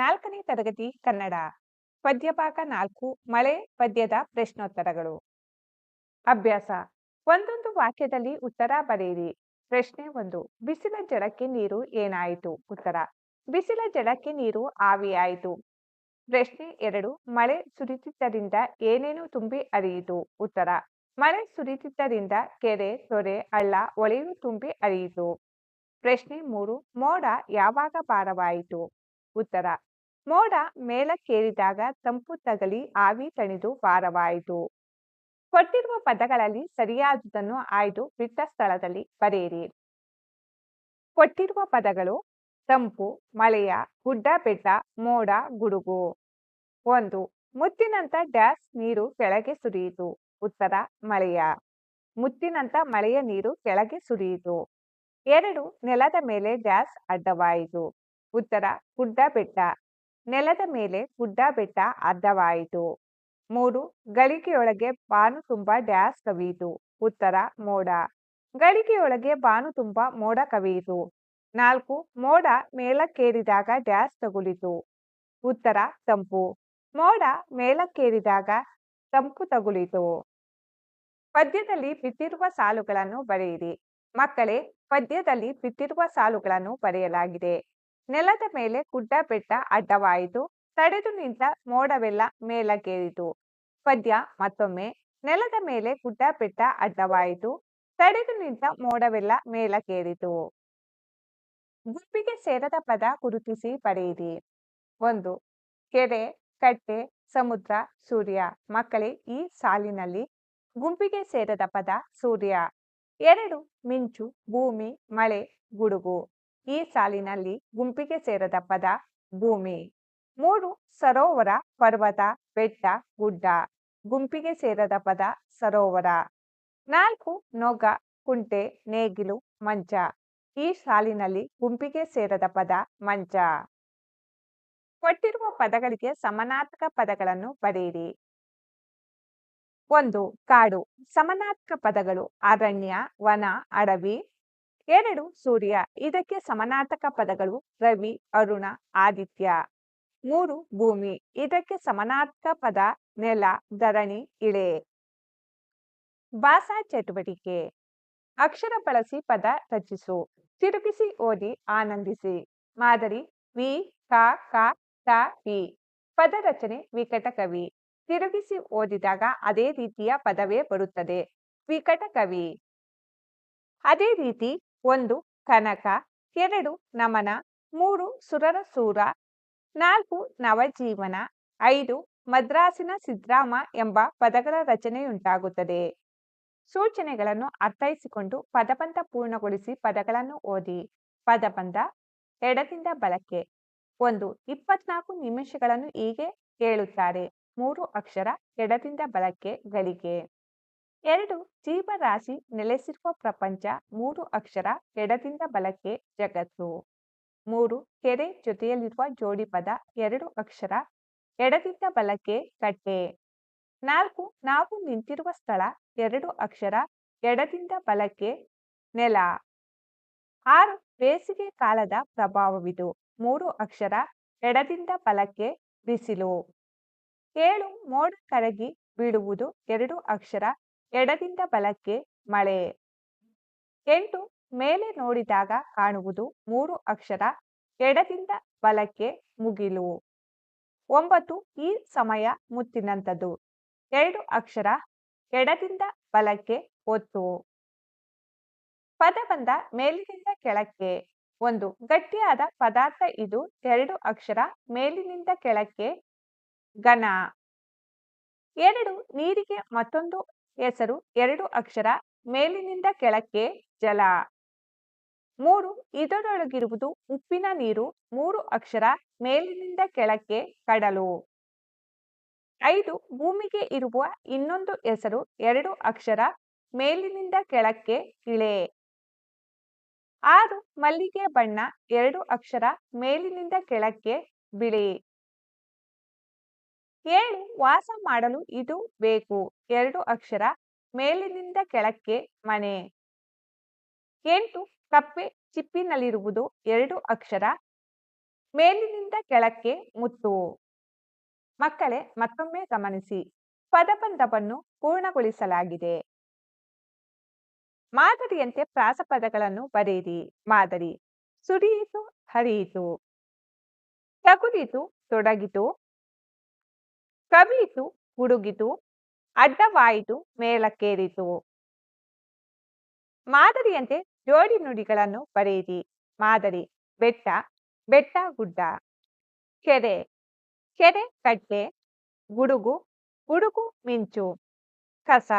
ನಾಲ್ಕನೇ ತರಗತಿ ಕನ್ನಡ, ಪದ್ಯಭಾಗ ನಾಲ್ಕು, ಮಳೆ ಪದ್ಯದ ಪ್ರಶ್ನೋತ್ತರಗಳು. ಅಭ್ಯಾಸ, ಒಂದೊಂದು ವಾಕ್ಯದಲ್ಲಿ ಉತ್ತರ ಬರೆಯಿರಿ. ಪ್ರಶ್ನೆ ಒಂದು, ಬಿಸಿಲ ಜಡಕ್ಕೆ ನೀರು ಏನಾಯಿತು? ಉತ್ತರ, ಬಿಸಿಲ ಜಡಕ್ಕೆ ನೀರು ಆವಿಯಾಯಿತು. ಪ್ರಶ್ನೆ ಎರಡು, ಮಳೆ ಸುರಿತಿದ್ದರಿಂದ ಏನೇನು ತುಂಬಿ ಹರಿಯಿತು? ಉತ್ತರ, ಮಳೆ ಸುರಿತಿದ್ದರಿಂದ ಕೆರೆ, ತೊರೆ, ಹಳ್ಳ ಒಳೆಯು ತುಂಬಿ ಹರಿಯಿತು. ಪ್ರಶ್ನೆ ಮೂರು, ಮೋಡ ಯಾವಾಗ ಭಾರವಾಯಿತು? ಉತ್ತರ ಮೋಡ ಮೇಲಕ್ಕೇರಿದಾಗ ತಂಪು ತಗಲಿ ಆವಿ ತಣಿದು ವಾರವಾಯಿತು. ಕೊಟ್ಟಿರುವ ಪದಗಳಲ್ಲಿ ಸರಿಯಾದುದನ್ನು ಆಯ್ದು ಬಿಟ್ಟ ಸ್ಥಳದಲ್ಲಿ ಬರೆಯಿರಿ. ಕೊಟ್ಟಿರುವ ಪದಗಳು ತಂಪು, ಮಳೆಯ, ಗುಡ್ಡ, ಬೆಟ್ಟ, ಮೋಡ, ಗುಡುಗು. ಒಂದು, ಮುತ್ತಿನಂತ ಡ್ಯಾಶ್ ನೀರು ಕೆಳಗೆ ಸುರಿಯಿತು. ಉತ್ತರ, ಮಳೆಯ. ಮುತ್ತಿನಂತ ಮಳೆಯ ನೀರು ಕೆಳಗೆ ಸುರಿಯಿತು. ಎರಡು, ನೆಲದ ಮೇಲೆ ಡ್ಯಾಶ್ ಅಡ್ಡವಾಯಿತು. ಉತ್ತರ, ಗುಡ್ಡ, ಬೆಟ್ಟ. ನೆಲದ ಮೇಲೆ ಗುಡ್ಡ ಬೆಟ್ಟ ಅಡ್ಡವಾಯಿತು ಮೂರು, ಗಳಿಗೆಯೊಳಗೆ ಬಾನು ತುಂಬ ಡ್ಯಾಸ್ ಕವಿಯಿತು ಉತ್ತರ, ಮೋಡ. ಗಳಿಗೆಯೊಳಗೆ ಬಾನು ತುಂಬ ಮೋಡ ಕವಿಯಿತು ನಾಲ್ಕು, ಮೋಡ ಮೇಲಕ್ಕೇರಿದಾಗ ಡ್ಯಾಸ್ ತಗುಲಿತು. ಉತ್ತರ, ತಂಪು. ಮೋಡ ಮೇಲಕ್ಕೇರಿದಾಗ ತಂಪು ತಗುಲಿತು. ಪದ್ಯದಲ್ಲಿ ಬಿದ್ದಿರುವ ಸಾಲುಗಳನ್ನು ಬರೆಯಿರಿ. ಮಕ್ಕಳೇ, ಪದ್ಯದಲ್ಲಿ ಬಿದ್ದಿರುವ ಸಾಲುಗಳನ್ನು ಬರೆಯಲಾಗಿದೆ. ನೆಲದ ಮೇಲೆ ಗುಡ್ಡ ಬೆಟ್ಟ ಅಡ್ಡವಾಯಿತು. ತಡೆದು ನಿಂತ ಮೋಡವೆಲ್ಲ ಮೇಲಕ್ಕೇರಿತು. ಪದ್ಯ ಮತ್ತೊಮ್ಮೆ. ನೆಲದ ಮೇಲೆ ಗುಡ್ಡ ಬೆಟ್ಟ ಅಡ್ಡವಾಯಿತು. ತಡೆದು ನಿಂತ ಮೋಡವೆಲ್ಲ ಮೇಲಕ್ಕೇರಿತು. ಗುಂಪಿಗೆ ಸೇರದ ಪದ ಗುರುತಿಸಿ ಪಡೆಯಿರಿ. ಒಂದು. ಕೆರೆ, ಕಟ್ಟೆ, ಸಮುದ್ರ, ಸೂರ್ಯ. ಮಕ್ಕಳೇ, ಈ ಸಾಲಿನಲ್ಲಿ ಗುಂಪಿಗೆ ಸೇರದ ಪದ ಸೂರ್ಯ. ಎರಡು. ಮಿಂಚು, ಭೂಮಿ, ಮಳೆ, ಗುಡುಗು. ಈ ಸಾಲಿನಲ್ಲಿ ಗುಂಪಿಗೆ ಸೇರದ ಪದ ಭೂಮಿ. ಮೂರು, ಸರೋವರ, ಪರ್ವತ, ಬೆಟ್ಟ, ಗುಡ್ಡ. ಗುಂಪಿಗೆ ಸೇರದ ಪದ ಸರೋವರ. ನಾಲ್ಕು, ನೊಗ, ಕುಂಟೆ, ನೇಗಿಲು, ಮಂಚ. ಈ ಸಾಲಿನಲ್ಲಿ ಗುಂಪಿಗೆ ಸೇರದ ಪದ ಮಂಚ. ಕೊಟ್ಟಿರುವ ಪದಗಳಿಗೆ ಸಮನಾತ್ಮಕ ಪದಗಳನ್ನು ಬರೆಯಿರಿ. ಒಂದು, ಕಾಡು. ಸಮಾನಾರ್ಥಕ ಪದಗಳು ಅರಣ್ಯ, ವನ, ಅಡವಿ. ಎರಡು ಸೂರ್ಯ, ಇದಕ್ಕೆ ಸಮನಾತಕ ಪದಗಳು ರವಿ, ಅರುಣ, ಆದಿತ್ಯ. ಮೂರು ಭೂಮಿ, ಇದಕ್ಕೆ ಸಮನಾತಕ ಪದ ನೆಲ, ಧರಣಿ, ಇಳೆ. ಭಾಷಾ ಚಟುವಟಿಕೆ. ಅಕ್ಷರ ಬಳಸಿ ಪದ ರಚಿಸು. ತಿರುಗಿಸಿ, ಓದಿ, ಆನಂದಿಸಿ. ಮಾದರಿ ವಿ, ಕ ಕ ಟ ವಿ. ಪದ ರಚನೆ ವಿಕಟ ಕವಿ. ತಿರುಗಿಸಿ, ಓದಿದಾಗ ಅದೇ ರೀತಿಯ ಪದವೇ ಬರುತ್ತದೆ. ವಿಕಟ ಕವಿ. ಅದೇ ರೀತಿ ಒಂದು ಕನಕ, ಎರಡು ನಮನ, ಮೂರು ಸುರರ ಸೂರ ನಾಲ್ಕು ನವಜೀವನ, ಐದು ಮದ್ರಾಸಿನ ಸಿದ್ರಾಮ ಎಂಬ ಪದಗಳ ರಚನೆಯುಂಟಾಗುತ್ತದೆ. ಸೂಚನೆಗಳನ್ನು ಅರ್ಥೈಸಿಕೊಂಡು ಪದಬಂಧ ಪೂರ್ಣಗೊಳಿಸಿ ಪದಗಳನ್ನು ಓದಿ. ಪದಬಂಧ ಎಡದಿಂದ ಬಲಕ್ಕೆ. ಒಂದು ಇಪ್ಪತ್ನಾಲ್ಕು ನಿಮಿಷಗಳನ್ನು ಹೀಗೆ ಹೇಳುತ್ತಾರೆ ಮೂರು ಅಕ್ಷರ ಎಡದಿಂದ ಬಲಕ್ಕೆ, ಗಳಿಗೆ. ಎರಡು ಜೀವರಾಶಿ ನೆಲೆಸಿರುವ ಪ್ರಪಂಚ, ಮೂರು ಅಕ್ಷರ ಎಡದಿಂದ ಬಲಕ್ಕೆ ಜಗತ್ತು. ಮೂರು ಕೆರೆ ಜೊತೆಯಲ್ಲಿರುವ ಜೋಡಿ ಪದ, ಎರಡು ಅಕ್ಷರ ಎಡದಿಂದ ಬಲಕ್ಕೆ ಕಟ್ಟೆ. ನಾಲ್ಕು ನಾವು ನಿಂತಿರುವ ಸ್ಥಳ, ಎರಡು ಅಕ್ಷರ ಎಡದಿಂದ ಬಲಕ್ಕೆ ನೆಲ. ಆರು ಬೇಸಿಗೆ ಕಾಲದ ಪ್ರಭಾವವಿದು, ಮೂರು ಅಕ್ಷರ ಎಡದಿಂದ ಬಲಕ್ಕೆ ಬಿಸಿಲು. ಏಳು ಮೋಡ ಕರಗಿ ಬೀಳುವುದು, ಎರಡು ಅಕ್ಷರ ಎಡದಿಂದ ಬಲಕ್ಕೆ ಮಳೆ. ಎಂಟು, ಮೇಲೆ ನೋಡಿದಾಗ ಕಾಣುವುದು ಮೂರು ಅಕ್ಷರ, ಎಡದಿಂದ ಬಲಕ್ಕೆ ಮುಗಿಲು. ಒಂಬತ್ತು, ಈ ಸಮಯ ಮುತ್ತಿನಂಥದ್ದು. ಎರಡು ಅಕ್ಷರ, ಎಡದಿಂದ ಬಲಕ್ಕೆ ಒತ್ತು. ಪದ ಬಂದ ಮೇಲಿನಿಂದ ಕೆಳಕ್ಕೆ. ಒಂದು, ಗಟ್ಟಿಯಾದ ಪದಾರ್ಥ ಇದು, ಎರಡು ಅಕ್ಷರ, ಮೇಲಿನಿಂದ ಕೆಳಕ್ಕೆ ಘನ. ಎರಡು, ನೀರಿಗೆ ಮತ್ತೊಂದು ಹೆಸರು ಎರಡು ಅಕ್ಷರ ಮೇಲಿನಿಂದ ಕೆಳಕ್ಕೆ ಜಲ. ಮೂರು, ಇದರೊಳಗಿರುವುದು ಉಪ್ಪಿನ ನೀರು. ಮೂರು ಅಕ್ಷರ ಮೇಲಿನಿಂದ ಕೆಳಕ್ಕೆ ಕಡಲು. ಐದು, ಭೂಮಿಗೆ ಇರುವ ಇನ್ನೊಂದು ಹೆಸರು ಎರಡು ಅಕ್ಷರ ಮೇಲಿನಿಂದ ಕೆಳಕ್ಕೆ ಇಳೆ ಆರು, ಮಲ್ಲಿಗೆ ಬಣ್ಣ ಎರಡು ಅಕ್ಷರ ಮೇಲಿನಿಂದ ಕೆಳಕ್ಕೆ ಬಿಳಿ. ಏಳು ವಾಸ ಮಾಡಲು ಇದು ಬೇಕು. ಎರಡು ಅಕ್ಷರ ಮೇಲಿನಿಂದ ಕೆಳಕ್ಕೆ ಮನೆ. ಎಂಟು ಕಪ್ಪೆ ಚಿಪ್ಪಿನಲ್ಲಿರುವುದು ಎರಡು ಅಕ್ಷರ ಮೇಲಿನಿಂದ ಕೆಳಕ್ಕೆ ಮುತ್ತು. ಮಕ್ಕಳೇ, ಮತ್ತೊಮ್ಮೆ ಗಮನಿಸಿ. ಪದಬಂಧವನ್ನು ಪೂರ್ಣಗೊಳಿಸಲಾಗಿದೆ. ಮಾದರಿಯಂತೆ ಪ್ರಾಸಪದಗಳನ್ನು ಬರೆಯಿರಿ. ಮಾದರಿ. ಸುರಿಯಿತು, ಹರಿಯಿತು. ತಗುಲಿತು, ತೊಡಗಿತು. ಕವಿಯಿತು ಹುಡುಗಿತು ಅಡ್ಡವಾಯಿತು ಮೇಲಕ್ಕೇರಿತು ಮಾದರಿಯಂತೆ ಜೋಡಿ ನುಡಿಗಳನ್ನು ಬರೆಯಿರಿ. ಮಾದರಿ, ಬೆಟ್ಟ ಬೆಟ್ಟ ಗುಡ್ಡ. ಕೆರೆ ಕೆರೆ ಕಟ್ಟೆ ಗುಡುಗು ಗುಡುಗು ಮಿಂಚು. ಕಸ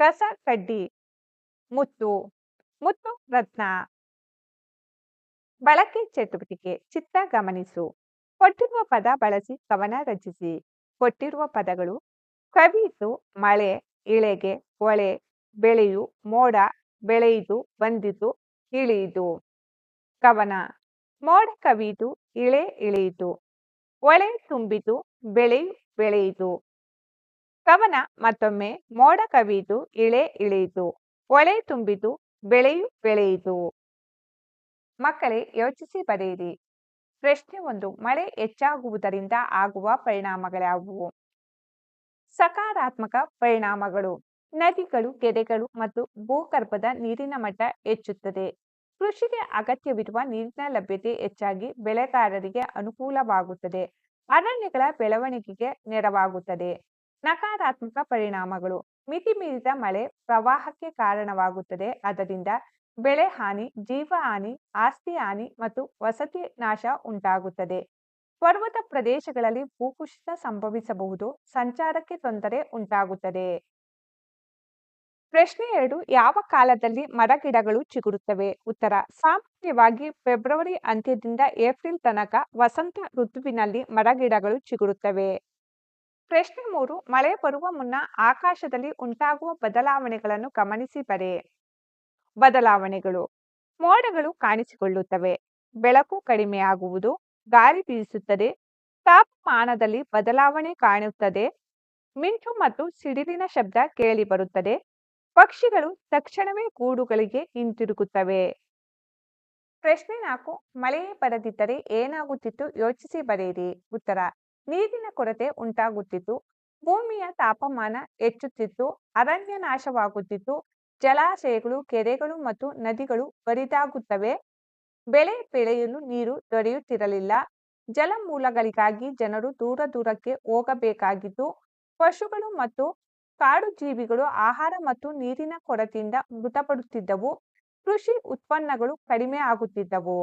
ಕಸ ಕಡ್ಡಿ, ಮುತ್ತು ಮುತ್ತು ರತ್ನ. ಬಳಕೆ ಚಟುವಟಿಕೆ, ಚಿತ್ತ ಗಮನಿಸು. ಕೊಟ್ಟಿರುವ ಪದ ಬಳಸಿ ಕವನ ರಚಿಸಿ ಕೊಟ್ಟಿರುವ ಪದಗಳು ಕವಿಯಿತು ಮಳೆ, ಇಳೆಗೆ, ಹೊಳೆ, ಬೆಳೆಯು, ಮೋಡ ಬೆಳೆಯಿತು ಬಂದಿತು ಇಳಿಯಿತು ಕವನ ಮೋಡ ಕವಿಯಿತು ಇಳೆ ಇಳಿಯಿತು ಒಳೆ ತುಂಬಿತು ಬೆಳೆಯು ಬೆಳೆಯಿತು ಕವನ ಮತ್ತೊಮ್ಮೆ ಮೋಡ ಕವಿಯಿತು ಇಳೆ ಇಳಿಯಿತು ಒಳೆ ತುಂಬಿತು ಬೆಳೆಯು ಬೆಳೆಯಿತು ಮಕ್ಕಳೇ, ಯೋಚಿಸಿ ಬರೆಯಿರಿ. ಪ್ರಶ್ನೆ ಒಂದು, ಮಳೆ ಹೆಚ್ಚಾಗುವುದರಿಂದ ಆಗುವ ಪರಿಣಾಮಗಳ್ಯಾವುವು ಸಕಾರಾತ್ಮಕ ಪರಿಣಾಮಗಳು, ನದಿಗಳು, ಕೆರೆಗಳು ಮತ್ತು ಭೂಗರ್ಭದ ನೀರಿನ ಮಟ್ಟ ಹೆಚ್ಚುತ್ತದೆ. ಕೃಷಿಗೆ ಅಗತ್ಯವಿರುವ ನೀರಿನ ಲಭ್ಯತೆ ಹೆಚ್ಚಾಗಿ ಬೆಳೆಗಾರರಿಗೆ ಅನುಕೂಲವಾಗುತ್ತದೆ. ಅರಣ್ಯಗಳ ಬೆಳವಣಿಗೆಗೆ ನೆರವಾಗುತ್ತದೆ. ನಕಾರಾತ್ಮಕ ಪರಿಣಾಮಗಳು ಮಿತಿ ಮೀರಿದ ಮಳೆ ಪ್ರವಾಹಕ್ಕೆ ಕಾರಣವಾಗುತ್ತದೆ. ಅದರಿಂದ ಬೆಳೆ ಹಾನಿ, ಜೀವ ಹಾನಿ, ಆಸ್ತಿ ಹಾನಿ ಮತ್ತು ವಸತಿ ನಾಶ ಉಂಟಾಗುತ್ತದೆ. ಪರ್ವತ ಪ್ರದೇಶಗಳಲ್ಲಿ ಭೂಕುಸಿತ ಸಂಭವಿಸಬಹುದು, ಸಂಚಾರಕ್ಕೆ ತೊಂದರೆ ಉಂಟಾಗುತ್ತದೆ. ಪ್ರಶ್ನೆ ಎರಡು, ಯಾವ ಕಾಲದಲ್ಲಿ ಮರಗಿಡಗಳು ಚಿಗುರುತ್ತವೆ? ಉತ್ತರ, ಸಾಮಾನ್ಯವಾಗಿ ಫೆಬ್ರವರಿ ಅಂತ್ಯದಿಂದ ಏಪ್ರಿಲ್ ತನಕ ವಸಂತ ಋತುವಿನಲ್ಲಿ ಮರಗಿಡಗಳು ಚಿಗುರುತ್ತವೆ. ಪ್ರಶ್ನೆ ಮೂರು, ಮಳೆ ಬರುವ ಮುನ್ನ ಆಕಾಶದಲ್ಲಿ ಉಂಟಾಗುವ ಬದಲಾವಣೆಗಳನ್ನು ಗಮನಿಸಿ ಬರೆ. ಬದಲಾವಣೆಗಳು. ಮೋಡಗಳು ಕಾಣಿಸಿಕೊಳ್ಳುತ್ತವೆ. ಬೆಳಕು ಕಡಿಮೆಯಾಗುವುದು ಗಾಳಿ ಬೀಸುತ್ತದೆ. ತಾಪಮಾನದಲ್ಲಿ ಬದಲಾವಣೆ ಕಾಣುತ್ತದೆ. ಮಿಂಚು ಮತ್ತು ಸಿಡಿಲಿನ ಶಬ್ದ ಕೇಳಿಬರುತ್ತದೆ. ಪಕ್ಷಿಗಳು ತಕ್ಷಣವೇ ಗೂಡುಗಳಿಗೆ ಹಿಂತಿರುಗುತ್ತವೆ. ಪ್ರಶ್ನೆ ನಾಲ್ಕು ಮಳೆಯೇ ಬರದಿದ್ದರೆ ಏನಾಗುತ್ತಿತ್ತು ಯೋಚಿಸಿ ಬರೆಯಿರಿ. ಉತ್ತರ, ನೀರಿನ ಕೊರತೆ ಉಂಟಾಗುತ್ತಿತ್ತು. ಭೂಮಿಯ ತಾಪಮಾನ ಹೆಚ್ಚುತ್ತಿತ್ತು. ಅರಣ್ಯ ನಾಶವಾಗುತ್ತಿತ್ತು. ಜಲಾಶಯಗಳು, ಕೆರೆಗಳು ಮತ್ತು ನದಿಗಳು ಬರಿದಾಗುತ್ತವೆ ಬೆಳೆ ಬೆಳೆಯಲು ನೀರು ದೊರೆಯುತ್ತಿರಲಿಲ್ಲ. ಜಲಮೂಲಗಳಿಗಾಗಿ ಜನರು ದೂರ ದೂರಕ್ಕೆ ಹೋಗಬೇಕಾಗಿತ್ತು ಪಶುಗಳು ಮತ್ತು ಕಾಡು ಜೀವಿಗಳು ಆಹಾರ ಮತ್ತು ನೀರಿನ ಕೊರತೆಯಿಂದ ಮೃತಪಡುತ್ತಿದ್ದವು. ಕೃಷಿ ಉತ್ಪನ್ನಗಳು ಕಡಿಮೆ ಆಗುತ್ತಿದ್ದವು.